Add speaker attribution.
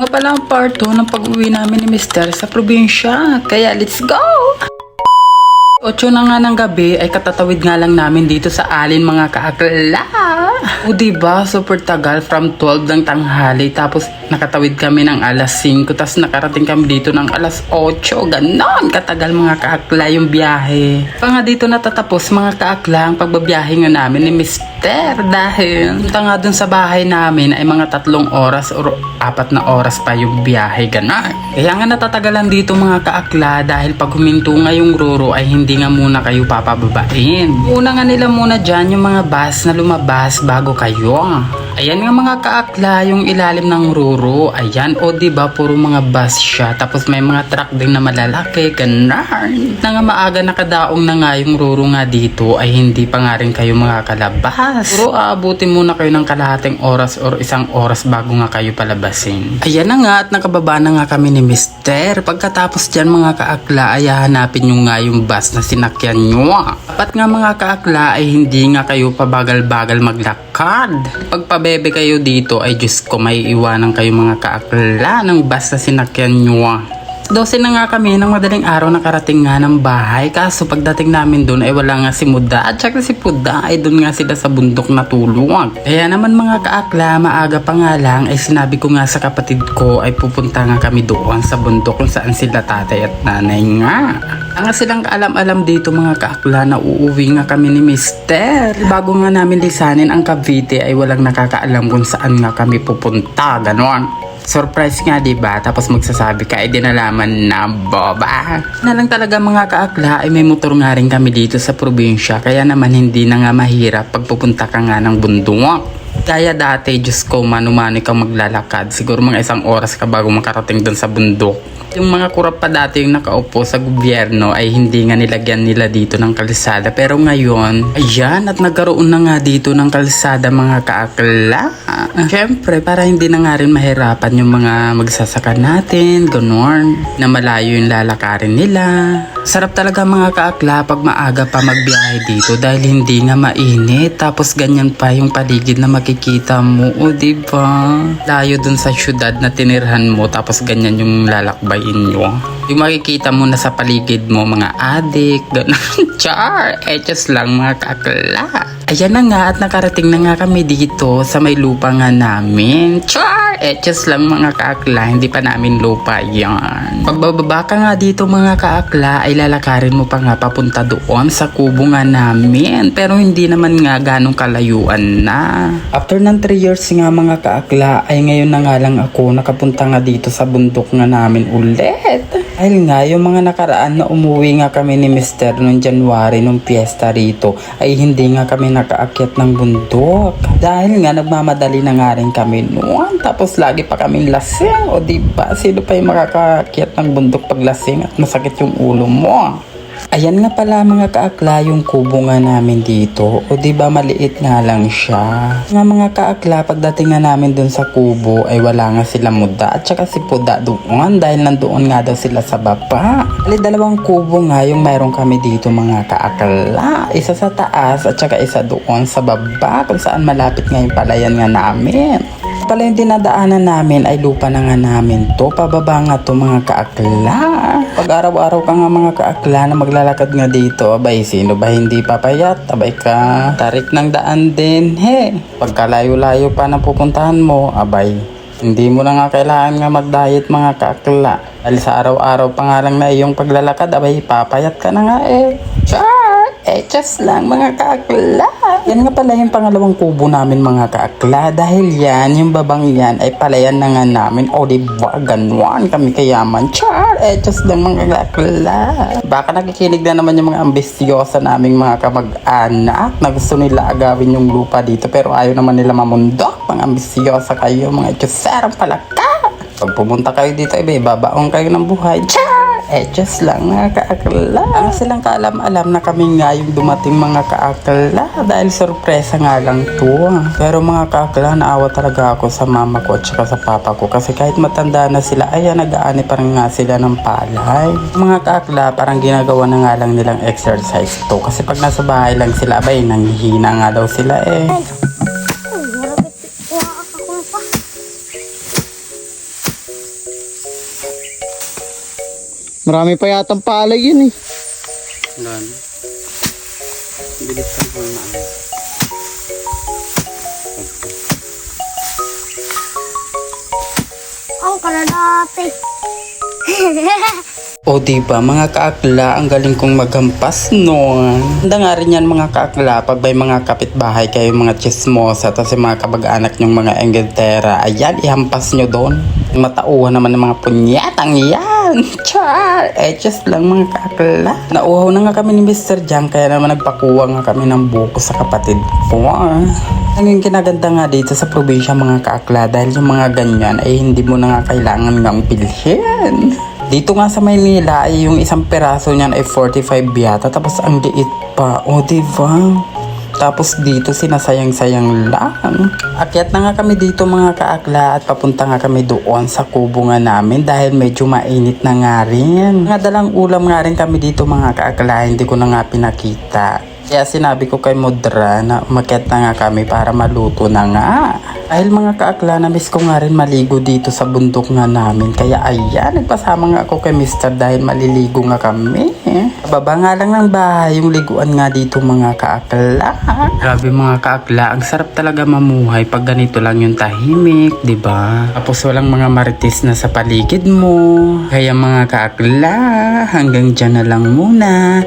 Speaker 1: Nga pala ang part 2 ng pag-uwi namin ni Mister sa probinsya. Kaya let's go! 8 na nga ng gabi ay katatawid nga lang namin dito sa alin mga kaakla. O diba, super tagal from 12 ng tanghali tapos nakatawid kami ng alas 5 tapos nakarating kami dito ng alas 8. Ganon katagal mga kaakla yung biyahe. Pa nga dito natatapos mga kaakla ang pagbabiyahe nga namin ni Mister dahil punta nga dun sa bahay namin ay mga tatlong oras or apat na oras pa yung biyahe ganon. Kaya nga natatagalan dito mga kaakla dahil pag huminto nga yung ruro ay hindi nga muna kayo papababain. Una nga nila muna dyan yung mga bus na lumabas bago kayo. Ayan nga mga kaakla yung ilalim ng ruro. Ayan o ba puro mga bus siya tapos may mga truck din na malalaki. Ganon. Na nga maaga nakadaong na nga yung ruro nga dito ay hindi pa nga rin kayo mga kalabas. Puro aabutin muna kayo ng kalahating oras or isang oras bago nga kayo palabasin. Ayan na nga at nakababa na nga kami ni Mister. Pagkatapos dyan mga kaakla ay hahanapin nyo nga yung bus na sinakyan nyo. Dapat nga mga kaakla ay hindi nga kayo pabagal-bagal maglakad. Pag pabebe kayo dito ay Diyos ko may iwanan kayo mga kaakla ng bus na sinakyan nyo. 12 na nga kami ng madaling araw nakarating nga ng bahay kaso pagdating namin doon ay wala nga si Muda at saka si Puda ay doon nga sila sa bundok natulog. Kaya naman mga kaakla maaga pa nga lang ay sinabi ko nga sa kapatid ko ay pupunta nga kami doon sa bundok kung saan sila tatay at nanay nga. Ang silang kaalam-alam dito mga kaakla na uuwi nga kami ni Mister. Bago nga namin lisanin ang Cavite ay walang nakakaalam kung saan nga kami pupunta. Ganon. Surprise nga, di ba? Tapos magsasabi ka, ay dinalaman na boba. Na lang talaga mga kaakla, ay may motor nga rin kami dito sa probinsya. Kaya naman hindi na nga mahirap pag pupunta ka nga ng bundok. Kaya dati, Diyos ko, mano-mano kang maglalakad. Siguro mga isang oras ka bago makarating dun sa bundok. Yung mga kurap pa dati yung nakaupo sa gobyerno ay hindi nga nilagyan nila dito ng kalsada. Pero ngayon, ayan, at nagkaroon na nga dito ng kalsada mga kaakla. Siyempre, para hindi na nga rin mahirapan yung mga magsasaka natin, ganon, na malayo yung lalakarin nila. Sarap talaga mga kaakla pag maaga pa magbiyahe dito dahil hindi nga mainit. Tapos ganyan pa yung paligid na makikita mo, o diba? Layo dun sa syudad na tinirhan mo tapos ganyan yung lalakbayin nyo. Yung makikita mo na sa paligid mo mga adik, ganun. Char! Eches lang mga kaakla. Ayan na nga at nakarating na nga kami dito sa may lupa nga namin. Char! Eches lang mga kaakla, hindi pa namin lupa yan. Pagbababa ka nga dito mga kaakla ay lalakarin mo pa nga papunta doon sa kubo nga namin. Pero hindi naman nga ganong kalayuan na. After ng 3 years nga mga kaakla ay ngayon na nga lang ako nakapunta nga dito sa bundok nga namin ulit. Dahil nga yung mga nakaraan na umuwi nga kami ni Mister noong January nung piyesta rito ay hindi nga kami nakaakyat ng bundok. Dahil nga nagmamadali na nga rin kami noon. Tapos lagi pa kami lasing. O di ba sino pa yung makakaakyat ng bundok pag lasing at masakit yung ulo mo? Ayan nga pala mga kaakla yung kubo nga namin dito. O ba maliit nga lang siya. Nga mga kaakla pagdating nga namin dun sa kubo ay wala nga sila muda at saka si Puda doon dahil nandoon nga daw sila sa baba. Ali dalawang kubo nga yung mayroon kami dito mga kaakla. Isa sa taas at saka isa doon sa baba kung saan malapit nga yung palayan nga namin pala yung dinadaanan namin ay lupa na nga namin to. Pababa nga to mga kaakla. Pag araw-araw ka nga mga kaakla na maglalakad nga dito, abay sino ba hindi papayat? Abay ka, tarik ng daan din. He, pagkalayo-layo pa na pupuntahan mo, abay, hindi mo na nga kailangan nga mag-diet mga kaakla. Dahil sa araw-araw pa nga lang na iyong paglalakad, abay, papayat ka na nga eh. Char! Eh, just lang mga kaakla. Yan nga pala yung pangalawang kubo namin mga kaakla. Dahil yan, yung babang yan ay palayan na nga namin. O di ba, ganuan kami kayaman. Char! Eh, just lang mga kaakla. Baka nakikinig na naman yung mga ambisyosa naming mga kamag-anak na gusto nila agawin yung lupa dito pero ayaw naman nila mamundok. Mga ambisyosa kayo, mga etyoserang palaka. Pag pumunta kayo dito, iba, babaong kayo ng buhay. Char! Just lang mga kaakla. Ang silang kaalam-alam na kami nga yung dumating mga kaakla dahil sorpresa nga lang to. Pero mga kaakla, naawa talaga ako sa mama ko at saka sa papa ko kasi kahit matanda na sila, ayan, nag-aani pa nga sila ng palay. Mga kaakla, parang ginagawa na nga lang nilang exercise to kasi pag nasa bahay lang sila, abay, nanghihina nga daw sila eh.
Speaker 2: Marami pa yatang palay yun eh.
Speaker 1: Lan. Bilis ka po na.
Speaker 3: Ang kalalaki.
Speaker 1: O diba mga kaakla, ang galing kong maghampas noon. Handa nga rin yan mga kaakla, pag may mga kapitbahay kayo, mga chismosa, tapos yung mga kabag-anak nyong mga Inglaterra, ayan, ihampas nyo doon. Matauhan naman ng mga punyatang yan. Char! Eh, just lang mga kaakla. Nauhaw na nga kami ni Mr. Jang, kaya naman nagpakuha nga kami ng buko sa kapatid ko. Ang yung kinaganda nga dito sa probinsya mga kaakla, dahil yung mga ganyan ay hindi mo na nga kailangan nga bilhin. Dito nga sa Maynila ay yung isang peraso niyan ay 45 yata tapos ang liit pa. O diba? Tapos dito sinasayang-sayang lang. Akyat na nga kami dito mga kaakla at papunta nga kami doon sa kubo nga namin dahil medyo mainit na nga rin. Nga dalang ulam nga rin kami dito mga kaakla, hindi ko na nga pinakita. Kaya sinabi ko kay Mudra na umakyat na nga kami para maluto na nga. Dahil mga kaakla, na miss ko nga rin maligo dito sa bundok nga namin. Kaya ayan, nagpasama nga ako kay Mr. dahil maliligo nga kami. Baba nga lang ng bahay yung liguan nga dito mga kaakla. Grabe mga kaakla, ang sarap talaga mamuhay pag ganito lang yung tahimik, 'di ba? Tapos walang mga marites na sa paligid mo. Kaya mga kaakla, hanggang dyan na lang muna.